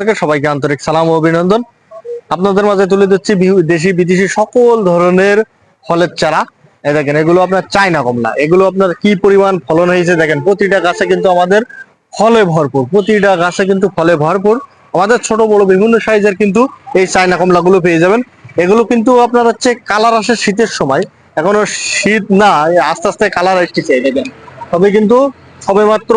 থেকে সবাইকে আন্তরিক সালাম অভিনন্দন। আপনাদের মাঝে তুলে দিচ্ছি দেশি, বিদেশি সকল ধরনের ফলের চারা। দেখেন, এগুলো আপনার চায়না কমলা। এগুলো আপনার কি পরিমাণ ফলন হয়েছে দেখেন, প্রতিটা গাছে কিন্তু আমাদের ফলে ভরপুর। প্রতিটা গাছে কিন্তু ফলে ভরপুর। আমাদের ছোট, বড় বিভিন্ন সাইজের কিন্তু এই চায়না কমলা গুলো পেয়ে যাবেন। এগুলো কিন্তু আপনার হচ্ছে কালার আসে শীতের সময়। এখনও শীত না আস্তে আস্তে কালার আসতেছে দেখেন। তবে কিন্তু সবে মাত্র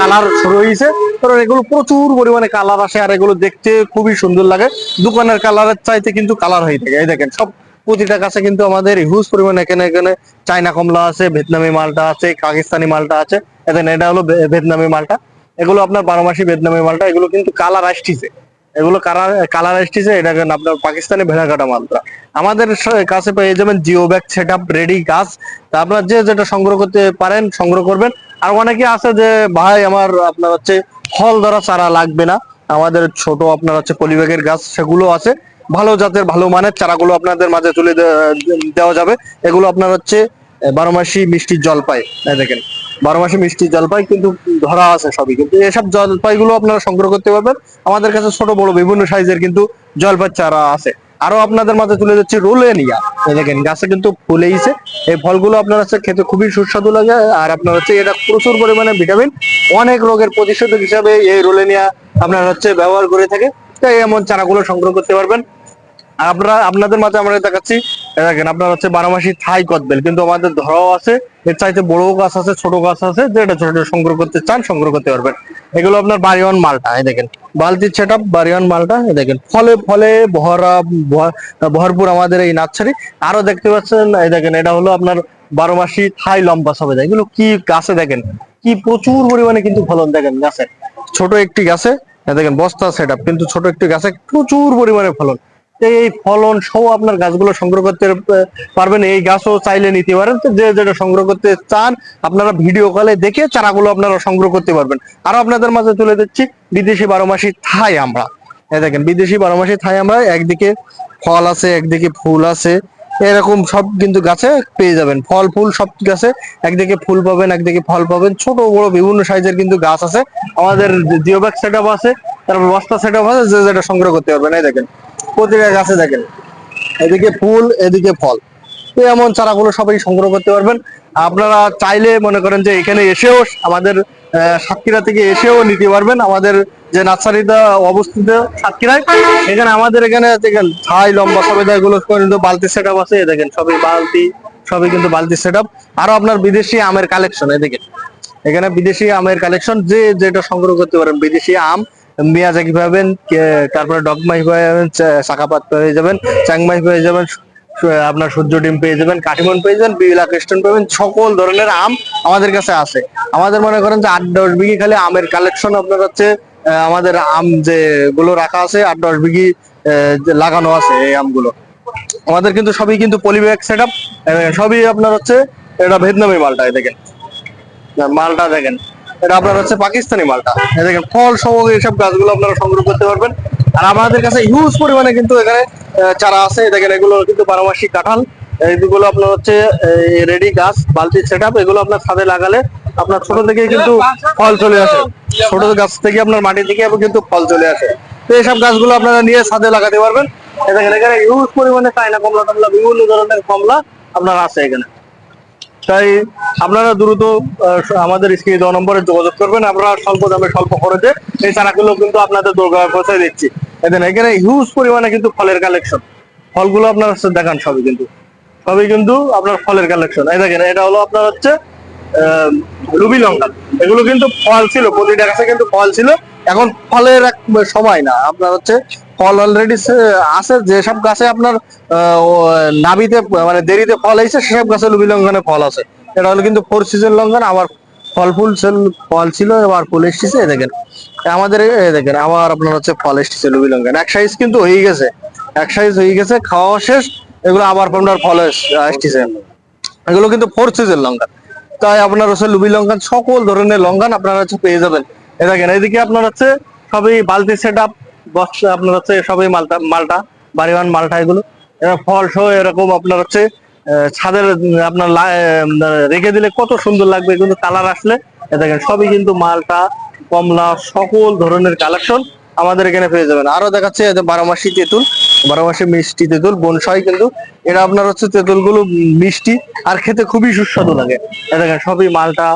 কালার শুরু হয়েছে। কারণ এগুলো প্রচুর পরিমাণে কালার আসে আর এগুলো দেখতে খুবই সুন্দর লাগে। দোকানের কালারের চাইতে কিন্তু কালার হয়ে থাকে। এই দেখেন, সব প্রতিটা গাছে কিন্তু আমাদের হিউজ পরিমাণে এখানে এখানে চায়না কমলা আছে, ভিয়েতনামি মালটা আছে, পাকিস্তানি মালটা আছে। এখানে এটা হলো ভিয়েতনামি মালটা। এগুলো আপনার বারো মাসি ভিয়েতনামি মালটা, এগুলো কিন্তু কালার আসতেছে। এগুলো কালার কালার আসতেছে, এটা আপনার পাকিস্তানি ভেড়া কাটা মালটা। আমাদের কাছে পেয়ে যাবেন geo bag set up ready গাছ। তা আপনার যে যেটা সংগ্রহ করতে পারেন, সংগ্রহ করবেন। আর অনেকে আছে যে, ভাই, আমার আপনার হচ্ছে ফল ধরা চারা লাগবে না। আমাদের ছোট আপনার হচ্ছে পলিব্যাগের গাছ, সেগুলো আছে। ভালো জাতের, ভালো মানের চারাগুলো আপনাদের মাঝে তুলে দেওয়া যাবে। এগুলো আপনার হচ্ছে বারো মাসি মিষ্টি জলপাই। দেখেন, বারো মাসে মিষ্টি জলপাই কিন্তু ধরা আছে সবই। কিন্তু এসব জলপাইগুলো আপনারা সংগ্রহ করতে পারবেন। আমাদের কাছে ছোট বড় বিভিন্ন সাইজের কিন্তু জলপাই চারা আছে। আরও আপনাদের মাঝে তুলে যাচ্ছি রোলেনিয়া। এই দেখেন, গাছে কিন্তু ফুলেইছে এই ফলগুলো আপনার হচ্ছে খেতে খুবই সুস্বাদু লাগে, আর আপনার হচ্ছে এটা প্রচুর পরিমাণে ভিটামিন অনেক রোগের প্রতিষেধক হিসাবে এই রোলেনিয়া আপনার হচ্ছে ব্যবহার করে থাকে। তাই এমন চারাগুলো সংগ্রহ করতে পারবেন। আপনারা, আপনাদের মাঝে আমরা দেখাচ্ছি দেখেন, আপনার হচ্ছে বারোমাসি থাই কদবেল কিন্তু আমাদের ধরাও আছে, এর চাইতে বড় গাছ আছে, ছোট গাছ আছে যেটা ছোট ছোট সংগ্রহ করতে চান, সংগ্রহ করতে পারবেন। এগুলো আপনার বাড়িওয়ান মালটা, এই দেখেন বালতির সেট আপ বাড়িওয়ান মালটা, এই দেখেন, ফলে ফলে ভরা ভর- ভরপুর আমাদের এই নার্সারি। আরও দেখতে পাচ্ছেন, এই দেখেন, এটা হলো আপনার বারো মাসি থাই লম্বা সবে এগুলো কি গাছে দেখেন, কি প্রচুর পরিমাণে কিন্তু ফলন দেখেন গাছে। ছোট একটি গাছে দেখেন, বস্তা সেট আপ কিন্তু ছোট একটি গাছে প্রচুর পরিমাণে ফলন। এই ফলন সহ আপনার গাছগুলো সংগ্রহ করতে পারবেন। এই গাছও চাইলে নিতে পারেন। যে যেটা সংগ্রহ করতে চান, আপনারা ভিডিও কলে দেখে চারাগুলো আপনারা সংগ্রহ করতে পারবেন। আরও আপনাদের মাঝে তুলে দিচ্ছি বিদেশি বারো মাসি থাই আমরা। দেখেন, বিদেশি বারো মাসি থাই আমরা, একদিকে ফল আছে, একদিকে ফুল আছে। এরকম সব কিন্তু গাছে পেয়ে যাবেন। ফল ফুল সব গাছে একদিকে ফুল পাবেন, একদিকে ফল পাবেন। ছোট, বড়, বিভিন্ন সাইজের কিন্তু গাছ আছে। আমাদের জিওব্যাগ সেট আছে, তারপর বস্তা সেট আছে, যে যেটা সংগ্রহ করতে পারবেন। এই দেখেন প্রতিটা গাছে দেখেন। এদিকে ফুল, এদিকে ফল। তো এমন চারাগুলো সবাই সংগ্রহ করতে পারবেন। আপনারা চাইলে মনে করেন যে এখানে এসেও আমাদের সাতক্ষীরা থেকে এসেও নিতে পারবেন। আমাদের যে নার্সারিটা অবস্থিত সাতক্ষীরায় এখানে আমাদের এখানে দেখেন ছাই, লম্বা সবেদা এগুলো কিন্তু বালতি সেট আছে। দেখেন, সবই বালতি, সবই কিন্তু বালতি সেট আপ আরও আপনার বিদেশি আমের কালেকশন এদিকে এখানে বিদেশি আমের কালেকশন যে যেটা সংগ্রহ করতে পারেন, বিদেশি আম। মিয়াজাকি পাবেন তারপরে ডগমাই পাবেন চা- শাখাপাত পেয়ে যাবেন চাংমাই পেয়ে যাবেন আপনার সূর্য ডিম পেয়ে যাবেন কাটিমন পেয়ে যাবেন বিলা ক্রিস্টন পাবেন সকল ধরনের আম আমাদের কাছে আছে। আমাদের মনে করেন যে আট দশ বিঘি খালি আমের কালেকশন আপনার হচ্ছে আমাদের আম যে গুলো রাখা আছে, আট দশ বিঘি লাগানো আছে এই আমগুলো। আমাদের কিন্তু সবই কিন্তু পলিব্যাগ সেট আপ সবই আপনার হচ্ছে, এটা ভিয়েতনামি মালটা দেখেন। মালটা দেখেন। এটা আপনার হচ্ছে পাকিস্তানি মালটা। দেখেন, ফল সহ এইসব গাছগুলো আপনারা সংগ্রহ করতে পারবেন। আর আমাদের কাছে হিউজ পরিমাণে কিন্তু এখানে চারা আছে। দেখেন, এগুলো কিন্তু বারোমাসি কাঁঠাল। এইগুলো আপনার হচ্ছে রেডি গাছ, বালতি সেট আপ এগুলো আপনার ছাদে লাগালে আপনার ছোট থেকেই কিন্তু ফল চলে আসে। ছোট গাছ থেকে আপনার মাটি থেকে কিন্তু ফল চলে আসে। তো এইসব গাছগুলো আপনারা নিয়ে ছাদে লাগাতে পারবেন। এখানে হিউজ পরিমাণে চায়না কমলা টমলা বিভিন্ন ধরনের কমলা আপনার আছে এখানে। তাই আপনারা দ্রুত আমাদের স্ক্রিনে দেওয়া নম্বরে যোগাযোগ করবেন। আমরা স্বল্প দামে স্বল্প খরচে এই চারাগুলো কিন্তু আপনাদের দোরগা পৌঁছে দিচ্ছি। এখানে এখানে হিউজ পরিমাণে কিন্তু ফলের কালেকশন ফলগুলো আপনার হচ্ছে দেখান, সবই কিন্তু। সবই কিন্তু আপনার ফলের কালেকশন এই দেখেন, এটা হলো আপনার হচ্ছে রুবি লঙ্কা এগুলো কিন্তু ফল ছিল, প্রতিটা গাছে কিন্তু ফল ছিল। এখন ফলের এক সময় না, আপনার হচ্ছে ফল অলরেডি আছে, যেসব গাছে আপনার নাবিতে মানে দেরিতে ফল হয়েছে সেসব গাছে লুবি লঙ্ঘনে ফল আছে। এটা হলো কিন্তু ফোর সিজন লঙ্ঘন, আবার ফল ফুল ফল ছিল এবার ফুল এসেছে দেখেন। আমাদের দেখেন, আবার আপনার হচ্ছে ফল এসেছে লুবি লঙ্ঘন এক সাইজ কিন্তু হয়ে গেছে, এক সাইজ হয়ে গেছে, খাওয়া শেষ, এগুলো আবার আপনার ফল আসতেছে এগুলো কিন্তু ফোর সিজন লঙ্কা তাই আপনার হচ্ছে লুবি লঙ্কান সকল ধরনের লঙ্কান আপনারা হচ্ছে পেয়ে যাবেন। এ দেখেন, এইদিকে আপনার হচ্ছে সবই বালতি সেট আপ আপনার হচ্ছে সবই মালটা মালটা বাড়িওয়ান মালটা এগুলো। ফল সহ এরকম আপনার হচ্ছে ছাদের, আপনার রেখে দিলে কত সুন্দর লাগবে, কিন্তু কালার আসলে দেখেন, সবই কিন্তু মালটা, কমলা, সকল ধরনের কালেকশন আমাদের এখানে পেয়ে যাবেন। আরও দেখাচ্ছে বারো মাসি তেঁতুল বারো মাসে মিষ্টি তেঁতুল, বনসাই কিন্তু এটা আপনার হচ্ছে তেঁতুলগুলো মিষ্টি, আর খেতে খুবই সুস্বাদু লাগে। দেখেন, সবই মালটা,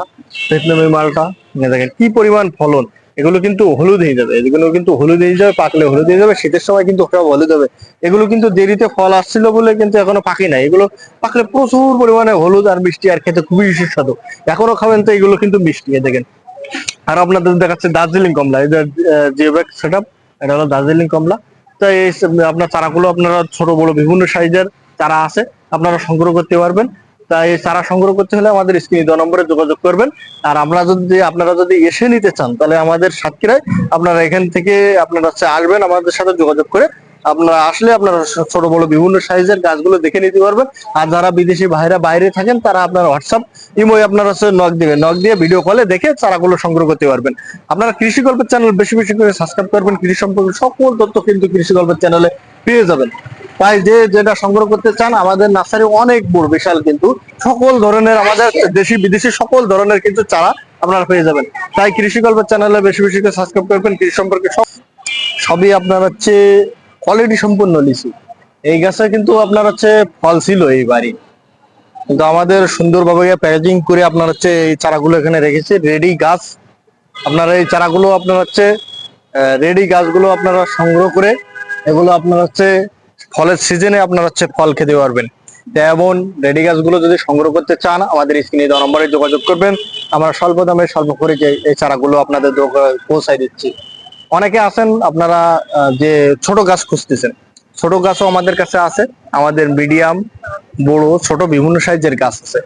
ভিয়েতনামি মালটা। দেখেন কি পরিমাণ ফলন। এগুলো কিন্তু হলুদ হয়ে যাবে। এগুলো কিন্তু হলুদ হয়ে যাবে, পাকলে হলুদ হয়ে যাবে, শীতের সময় কিন্তু সব হলুদ হবে। এগুলো কিন্তু দেরিতে ফল আসছিল বলে কিন্তু এখনও পাকি নাই। এগুলো পাকলে প্রচুর পরিমাণে হলুদ আর মিষ্টি আর খেতে খুবই সুস্বাদু। এখনও খাবেন তো এগুলো কিন্তু মিষ্টি দেখেন। আর আপনাদের দেখাচ্ছে দার্জিলিং কমলা। যে জিওব্যাক সেট আপ এটা হলো দার্জিলিং কমলা। তো এই আপনার চারাগুলো আপনারা ছোট, বড়, বিভিন্ন সাইজের চারা আছে, আপনারা সংগ্রহ করতে পারবেন। তাই চারা সংগ্রহ করতে হলে আমাদের স্ক্রিনে দেওয়া নম্বরে যোগাযোগ করবেন। আর আমরা যদি, আপনারা যদি এসে নিতে চান, তাহলে আমাদের সাতক্ষীরায় আপনারা এখান থেকে আপনারা আসবেন আমাদের সাথে যোগাযোগ করে। আপনারা আসলে আপনারা ছোট, বড় বিভিন্ন সাইজের গাছগুলো দেখে নিতে পারবেন। আর যারা বিদেশি ভাইরা বাইরে থাকেন, তারা আপনার হোয়াটসঅ্যাপ ইমোয় আপনারা হচ্ছে নক দিবেন। নক দিয়ে ভিডিও কলে দেখে চারাগুলো সংগ্রহ করতে পারবেন। আপনারা কৃষি গল্পের চ্যানেল বেশি বেশি করে সাবস্ক্রাইব করবেন। কৃষি সম্পর্কে সকল তথ্য কিন্তু কৃষি গল্পের চ্যানেলে পেয়ে যাবেন। তাই যে যেটা সংগ্রহ করতে চান, আমাদের নার্সারি অনেক বড়, বিশাল কিন্তু। সকল ধরনের আমাদের দেশি, বিদেশি সকল ধরনের কিন্তু চারা আপনারা পেয়ে যাবেন। তাই কৃষি গল্পের চ্যানেলে বেশি বেশি করে সাবস্ক্রাইব করবেন। কৃষি সম্পর্কে সব, সবই আপনার হচ্ছে কোয়ালিটি সম্পূর্ণ লিচু। এই গাছে কিন্তু আপনার হচ্ছে ফল ছিল এই বাড়ি কিন্তু আমাদের সুন্দরভাবে প্যাকেজিং করে আপনার হচ্ছে এই চারাগুলো এখানে রেখেছে। রেডি গাছ। আপনারা এই চারাগুলো আপনার হচ্ছে রেডি গাছগুলো আপনারা সংগ্রহ করে, এগুলো আপনার হচ্ছে ফলের সিজনে আপনার হচ্ছে ফল খেতে পারবেন। তো এমন রেডি গাছগুলো যদি সংগ্রহ করতে চান, আমাদের স্ক্রিনে দেওয়া নম্বরে যোগাযোগ করবেন। আমরা স্বল্প দামে, স্বল্প যে এই চারাগুলো আপনাদের পৌঁছায় দিচ্ছি। অনেকে আছেন, আপনারা যে ছোট গাছ খুঁজতেছেন। ছোট গাছও আমাদের কাছে আছে। আমাদের মিডিয়াম বড়, ছোট বিভিন্ন সাইজের গাছ আছে।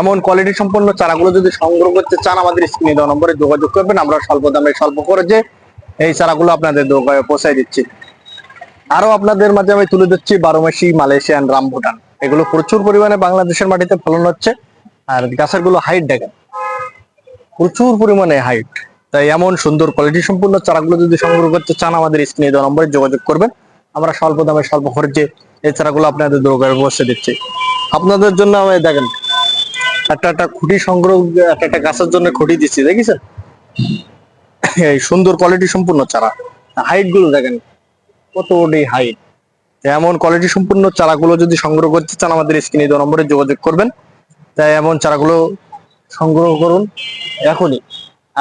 এমন কোয়ালিটি সম্পন্ন চারাগুলো যদি সংগ্রহ করতে চান, আমাদের স্ক্রিনে দেওয়া নম্বরে যোগাযোগ করবেন। আমরা স্বল্প দামে, স্বল্প করে যে এই চারাগুলো আপনাদের পৌঁছায় দিচ্ছি। আরও আপনাদের মাঝে আমি তুলে দিচ্ছি বারো মাসি মালয়েশিয়ান রামভুটান এগুলো প্রচুর পরিমাণে বাংলাদেশের মাটিতে ফলন হচ্ছে। আর গাছেরগুলো হাইট দেখেন। প্রচুর পরিমাণে হাইট তাই এমন সুন্দর কোয়ালিটি সম্পূর্ণ চারাগুলো যদি সংগ্রহ করতে চান, আমাদের স্ক্রিনে দেওয়া নম্বরে যোগাযোগ করবেন। আমরা স্বল্প দামে, স্বল্প খরচে এই চারাগুলো আপনাদের দোকানে পৌঁছে দিচ্ছি। আপনাদের জন্য আমি দেখেন, একটা একটা খুঁটি সংগ্রহ, একটা একটা গাছের জন্য খুঁটি দিচ্ছি, দেখেছেন? এই সুন্দর কোয়ালিটি সম্পূর্ণ চারা। হাইটগুলো দেখেন। কতটি হাইট? এমন কোয়ালিটি সম্পূর্ণ চারাগুলো যদি সংগ্রহ করতে চান, আমাদের স্ক্রিনে দেওয়া নম্বরে যোগাযোগ করবেন। তাই এমন চারাগুলো সংগ্রহ করুন এখনই।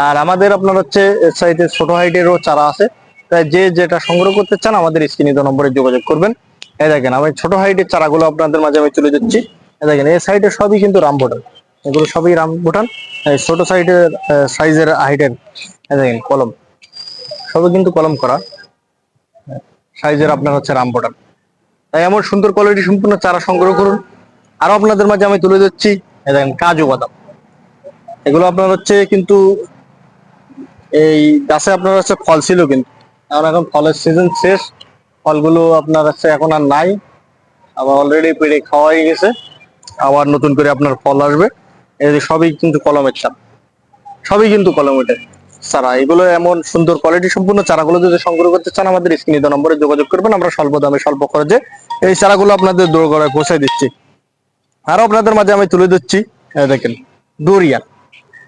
আর আমাদের আপনার হচ্ছে সাইডে ছোট হাইটেরও চারা আছে। তাই যে যেটা সংগ্রহ করতে চান, আমাদের স্ক্রিনে দেওয়া নম্বরে যোগাযোগ করবেন। এই দেখেন, আমি ছোট হাইটের চারাগুলো আপনাদের মাঝে আমি তুলে দিচ্ছি এই দেখেন, এই সাইডে সবই কিন্তু রামবোটান এগুলো সবই রামবোটান এই ছোট সাইডের সাইজের হাইটের দেখেন, কলম। সবই কিন্তু কলম করা। সাইজের আপনার হচ্ছে রামবোটান তাই এমন সুন্দর কোয়ালিটি সম্পূর্ণ চারা সংগ্রহ করুন। আরও আপনাদের মাঝে আমি তুলে দিচ্ছি দেখেন কাজু বাদাম। এগুলো আপনার হচ্ছে কিন্তু এই গাছে আপনার হচ্ছে ফল ছিল কিন্তু। এখন এখন ফলের সিজন শেষ, ফলগুলো আপনার হচ্ছে এখন আর নাই। আবার অলরেডি পেড়ে খাওয়াই গেছে, আবার নতুন করে আপনার ফল আসবে। এই সবই কিন্তু কলমের চারা। সবই কিন্তু কলমের। চারা এগুলো এমন সুন্দর কোয়ালিটি সম্পূর্ণ চারাগুলো যদি সংগ্রহ করতে চান, আমাদের স্ক্রিনে দেওয়া নম্বরে যোগাযোগ করবেন। আমরা স্বল্প দামে, স্বল্প খরচে এই চারাগুলো আপনাদের দোরগড়ায় পৌঁছে দিচ্ছি। আরও আপনাদের মাঝে আমি তুলে দিচ্ছি দেখেন, ডোরিয়ান।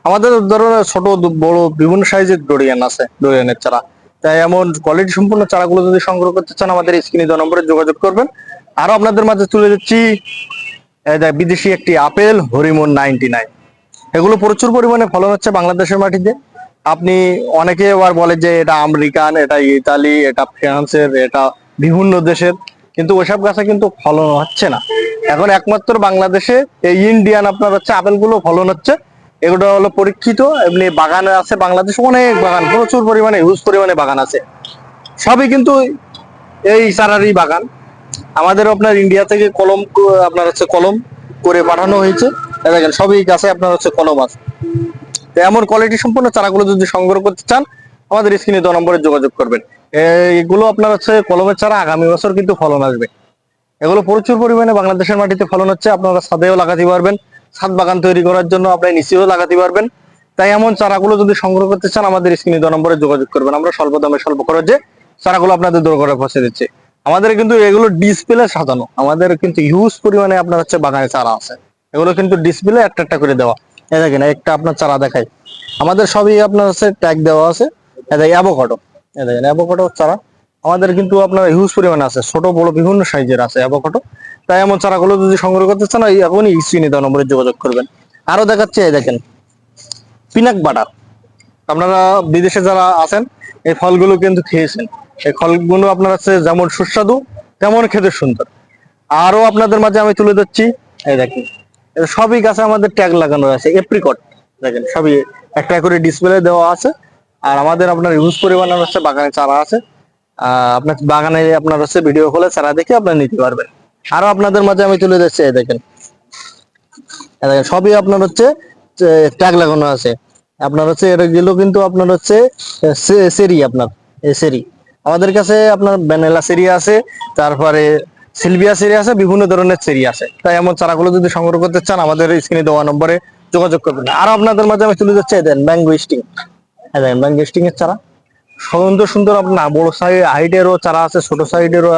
আমাদের ধরনের ছোট, বড়, বিভিন্ন সাইজের ডোরিয়ান আছে, ডোরিয়ানের চারা। তাই এমন কোয়ালিটি সম্পূর্ণ চারাগুলো যদি সংগ্রহ করতে চান, আমাদের স্ক্রিনে দেওয়া নম্বরে যোগাযোগ করবেন। আরও আপনাদের মাঝে তুলে দিচ্ছি বিদেশি একটি আপেল হরিমন নাইনটি নাইন। এগুলো প্রচুর পরিমাণে ফলন হচ্ছে বাংলাদেশের মাটিতে। আপনি অনেকে আবার বলে যে এটা আমেরিকান, এটা ইতালি, এটা ফ্রান্সের, এটা বিভিন্ন দেশের। কিন্তু ওইসব গাছে কিন্তু ফলন হচ্ছে না। এখন একমাত্র বাংলাদেশে এই ইন্ডিয়ান আপনার হচ্ছে আপেলগুলো ফলন হচ্ছে। এগুলো হলো পরীক্ষিত, এমনি বাগানে আছে, বাংলাদেশে অনেক বাগান, প্রচুর পরিমাণে হিউজ পরিমাণে বাগান আছে। সবই কিন্তু এই চারারই বাগান। আমাদের আপনার ইন্ডিয়া থেকে কলম, আপনার হচ্ছে কলম করে পাঠানো হয়েছে। দেখেন, সবই গাছে আপনার হচ্ছে কলম আছে। তো এমন কোয়ালিটি সম্পূর্ণ চারাগুলো যদি সংগ্রহ করতে চান, আমাদের স্ক্রিনে দু নম্বরে যোগাযোগ করবেন। এগুলো আপনার হচ্ছে কলমের চারা, আগামী বছর কিন্তু ফলন আসবে। এগুলো প্রচুর পরিমাণে বাংলাদেশের মাটিতে ফলন হচ্ছে, আপনারা ছাদেও লাগাতে পারবেন। ছাদ বাগান তৈরি করার জন্য আপনি নিচেও লাগাতে পারবেন। তাই এমন চারাগুলো যদি সংগ্রহ করতে চান, আমাদের স্ক্রিনে দু নম্বরে যোগাযোগ করবেন। আমরা স্বল্প দামে স্বল্প খরচে চারাগুলো আপনাদের দূর করে পৌঁছে দিচ্ছি। আমাদের কিন্তু এগুলো ডিসপ্লে সাজানো। আমাদের কিন্তু হিউজ পরিমাণে আপনার হচ্ছে বাগানে চারা আছে। এগুলো কিন্তু ডিসপ্লে একটা একটা করে দেওয়া। দেখেন, একটা আপনার চারা দেখাই। আমাদের সবই আপনার হচ্ছে ট্যাগ দেওয়া আছে। অ্যাভোকাডো। এই দেখেন, অ্যাভোকাডো চারা। আমাদের কিন্তু আপনার হিউজ পরিমাণে আছে, ছোট, বড়, বিভিন্ন সাইজের আছে অ্যাভোকাডো। তাই এমন চারাগুলো যদি সংগ্রহ করতে চান, এই এখনই স্ক্রিনে দেওয়া নম্বরে যোগাযোগ করবেন। আরও দেখাচ্ছে, এই দেখেন, পিনাক বাটার আপনারা বিদেশে যারা আছেন, এই ফলগুলো কিন্তু খেয়েছেন। এই ফলগুলো আপনার আছে যেমন সুস্বাদু, তেমন খেতে সুন্দর। আরও আপনাদের মাঝে আমি তুলে দিচ্ছি এই দেখেন। সবই গাছে আমাদের ট্যাগ লাগানো আছে এপ্রিকট দেখেন, সবই একটা করে ডিসপ্লে দেওয়া আছে। আর আমাদের আপনার ইউজ পরিমাণ হচ্ছে বাগানে চারা আছে। আপনার বাগানে আপনার হচ্ছে ভিডিও হলে চারা দেখে আপনার নিতে পারবেন। আরও আপনাদের মাঝে আমি তুলে দিচ্ছি দেখেন। দেখেন, সবই আপনার হচ্ছে ট্যাগ লাগানো আছে। আপনার হচ্ছে এগুলো কিন্তু আপনার হচ্ছে সেরি আপনার সেরি। আমাদের কাছে আপনার ভ্যানিলা সেরি আছে, তারপরে সিলভিয়া সেরি আছে, বিভিন্ন ধরনের সেরি আছে। তাই এমন চারাগুলো যদি সংগ্রহ করতে চান, আমাদের স্ক্রিনে দেওয়া নম্বরে যোগাযোগ করবেন। আর আপনাদের মাঝে আমি তুলে যাচ্ছি দেন ম্যাঙ্গো স্টিং হ্যাঁ দেখেন ম্যাঙ্গো স্টিং এর চারা। সুন্দর সুন্দর আপনার, বড় সাইজ হাইটেরও চারা আছে, ছোট সাইডেরও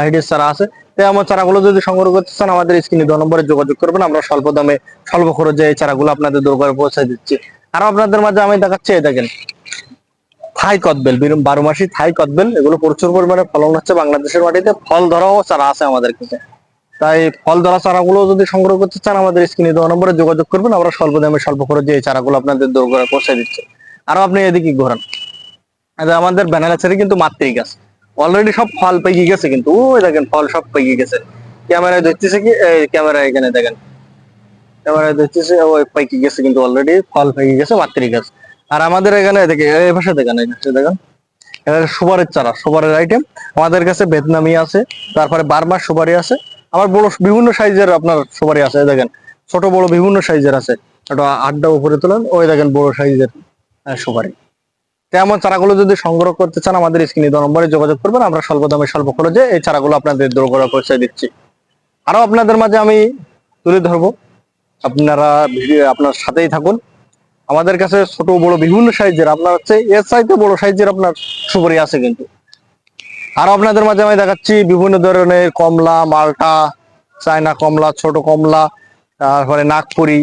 হাইটের চারা আছে। তাই আমার চারাগুলো যদি সংগ্রহ করতে চান, আমাদের স্ক্রিনে দু নম্বরে যোগাযোগ করবেন। আমরা স্বল্প দামে, স্বল্প খরচে এই চারাগুলো আপনাদের দরকারে পৌঁছে দিচ্ছি। আর আপনাদের মাঝে আমি দেখাচ্ছি দেখেন। থাই কদবেল বারো মাসি থাই কদবেল এগুলো প্রচুর পরিমাণে ফলন হচ্ছে বাংলাদেশের মাটিতে। ফল ধরাও চারা আছে আমাদের কাছে। তাই ফল ধরা চারাগুলো যদি সংগ্রহ করতে চান, আমাদের স্ক্রিনে দেওয়া নম্বরে যোগাযোগ করবেন, আমরা স্বল্প দামে, স্বল্প খরচে এই চারাগুলো আপনাদের দরকারে পৌঁছে দিচ্ছি। আরও আপনি এদিকে ঘোরান। আমাদের ব্যানালা ছেড়ে কিন্তু মাত্রই গাছ অলরেডি সব ফল পেকে গেছে কিন্তু ওই দেখেন ফল সব পেকে গেছে। ক্যামেরায় দেখতেছে কি? এই ক্যামেরায় এখানে দেখেন। ক্যামেরায় দেখতেছে, ওই পেকে গেছে কিন্তু অলরেডি ফল পেকে গেছে মাত্রই গাছ আর আমাদের এখানে দেখে, এই পাশে দেখেন, এই পাশে দেখেন। সুপারের চারা, সুপারের আইটেম আমাদের কাছে ভিয়েতনামি আছে, তারপরে বারমাস সুপারি আছে। আমার বড় বিভিন্ন সাইজের আপনার সুপারি আছে দেখেন। ছোট, বড় বিভিন্ন সাইজের আছে। একটা আড্ডা উপরে তোলেন, ওই দেখেন বড় সাইজের সুপারি। তেমন চারাগুলো যদি সংগ্রহ করতে চান, আমাদের স্ক্রিনে দেওয়া নম্বরে যোগাযোগ করবেন। আমরা স্বল্প দামে, স্বল্প খরচে এই চারাগুলো আপনাদের দোরগোড়া পৌঁছে দিচ্ছি। আরও আপনাদের মাঝে আমি তুলে ধরবো। আপনারা ভিডিও আপনার সাথেই থাকুন। আমাদের কাছে ছোট বড় বিভিন্ন সাইজের, আপনার হচ্ছে এর চাইতে বড় সাইজের আপনার সুপারি আছে কিন্তু। আরও আপনাদের মাঝে আমি দেখাচ্ছি বিভিন্ন ধরনের কমলা, মালটা, চায়না কমলা, ছোট কমলা, তারপরে নাগপুরি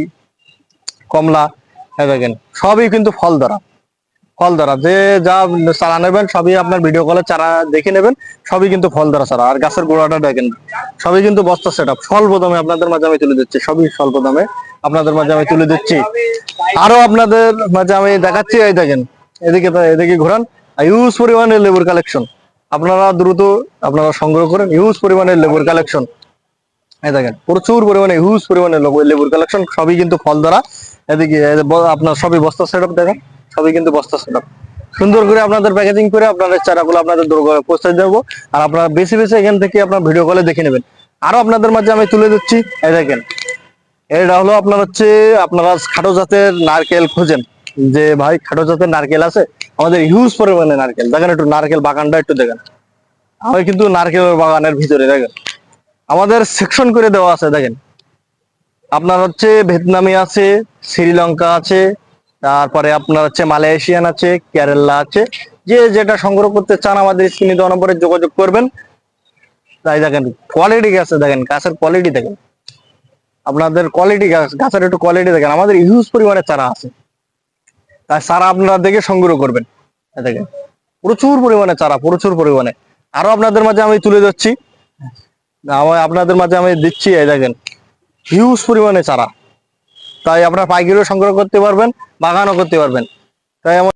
কমলা দেখেন, সবই কিন্তু ফল ধরা ফল ধরা যে যা চারা নেবেন, সবই আপনার ভিডিও কলে চারা দেখে নেবেন, সবই কিন্তু ফল ধরা চারা। আর গাছের গোড়াটা দেখেন, সবই কিন্তু বস্তা সেট আপ স্বল্প দামে আপনাদের মাঝে আমি তুলে দিচ্ছি, সবই স্বল্প দামে। আপনাদের মাঝে আমি তুলে দিচ্ছি আরও আপনাদের মাঝে আমি দেখাচ্ছি, এই দেখেন, এদিকে এদিকে ঘোরান। ইউজ পরিমাণে লেবুর কালেকশন আপনারা দ্রুত আপনারা সংগ্রহ করেন ইউজ পরিমাণে লেবুর কালেকশন এই দেখেন, প্রচুর পরিমাণে হিউজ পরিমাণে লেবু- লেবুর কালেকশন সবই কিন্তু ফল ধরা এদিকে আপনার সবই বস্তা সেটআপ দেখেন, সবই কিন্তু বস্তা সেটআপ সুন্দর করে আপনাদের প্যাকেজিং করে আপনাদের চারাগুলো আপনাদের দোরগোড়ায় পৌঁছে দেবো। আর আপনারা বেশি বেশি এখান থেকে আপনার ভিডিও কলে দেখে নেবেন। আরও আপনাদের মাঝে আমি তুলে দিচ্ছি এই দেখেন। এটা হলো আপনার হচ্ছে, আপনারা খাটো জাতের নারকেল খোঁজেন। যে ভাই, খাটো জাতের নারকেল আছে, আমাদের হিউজ পরিমাণে নারকেল। দেখেন একটু নারকেল বাগানটা একটু দেখেন। আমি কিন্তু নারকেলের বাগানের ভিতরে দেখেন। আমাদের সেকশন করে দেওয়া আছে, দেখেন। আপনার হচ্ছে ভিয়েতনামি আছে, শ্রীলঙ্কা আছে, তারপরে আপনার হচ্ছে মালয়েশিয়ান আছে, কেরালা আছে। যে যেটা সংগ্রহ করতে চান আমাদের স্ক্রিনে দেওয়া নম্বরে যোগাযোগ করবেন। তাই দেখেন কোয়ালিটি গাছে দেখেন, গাছের কোয়ালিটি দেখেন। আপনাদের কোয়ালিটি গাছ গাছের একটু কোয়ালিটি দেখেন। আমাদের হিউজ পরিমাণে চারা আছে। তাই চারা আপনারা দেখে সংগ্রহ করবেন। দেখেন, প্রচুর পরিমাণে চারা, প্রচুর পরিমাণে। আরও আপনাদের মাঝে আমি তুলে আমার আপনাদের মাঝে আমি দিচ্ছি, এই দেখেন হিউজ পরিমাণে চারা। তাই আপনারা পাইকারিও সংগ্রহ করতে পারবেন, বাগানও করতে পারবেন। তাই আমার